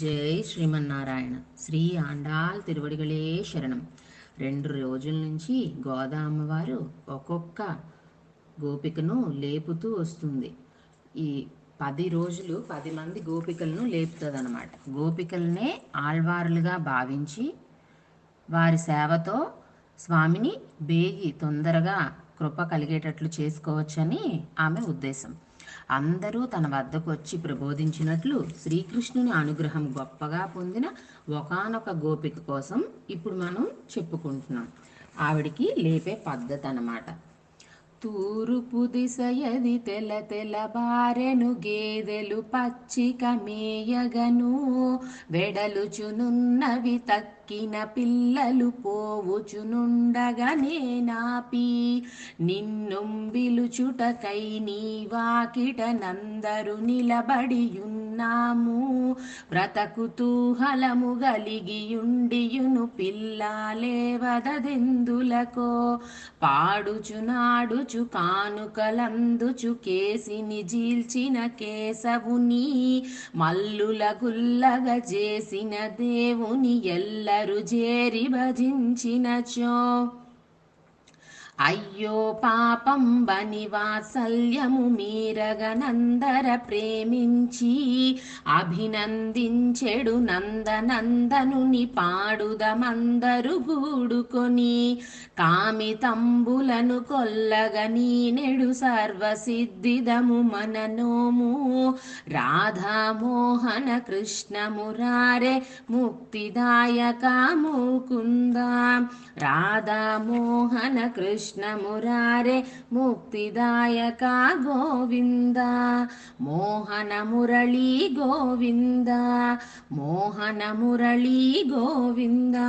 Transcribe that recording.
జై శ్రీమన్నారాయణ. శ్రీ ఆండాల్ తిరువడిగలే శరణం. రెండు రోజుల నుంచి గోదా అమ్మవారు ఒక్కొక్క గోపికను లేపుతూ వస్తుంది. ఈ పది రోజులు పది మంది గోపికలను లేపుతుంది అనమాట గోపికలనే ఆళ్వారులుగా భావించి వారి సేవతో స్వామిని బేగి తొందరగా కృప కలిగేటట్లు చేసుకోవచ్చని ఆమె ఉద్దేశం. అందరూ తన వద్దకు వచ్చి ప్రబోధించినట్లు శ్రీకృష్ణుని అనుగ్రహం గొప్పగా పొందిన ఒకానొక గోపిక కోసం ఇప్పుడు మనం చెప్పుకుంటున్నాం. ఆవిడికి లేపే పద్ధతి అన్నమాట తూరుపు దిశయది తెల తెల బారెను గేదెలు పచ్చిక మేయగను వెడలుచునున్నవి తక్కిన పిల్లలు పోవుచునుండగనే నాపి నిన్నుంబిలుచుటకై నీ వాకిట నందరు నిలబడియున్నాము బ్రతకుతూహలము గలిగియుండియును పిల్లాలేవదెందులకో పాడుచునాడుచు కానుకలందుచు కేసిని జీల్చిన కేశవుని మల్లుల గుల్లగ చేసిన దేవుని ఎల్లరు చేరి భజించినచో? అయ్యో పాపం బని వాత్సల్యము మీరగనందర ప్రేమించి అభినందించెడు నందనందనుని పాడుదమందరు గూడుకొని కామితంబులను కొల్లగని నెడు సర్వసిద్ధిదము మననోము. రాధామోహన కృష్ణ మురారే ముక్తిదాయక ముకుంద రాధామోహన కృష్ణ మురారే ముక్తిదాయక గోవింద. మోహన మురళీ గోవింద. మోహన మురళీ గోవిందా.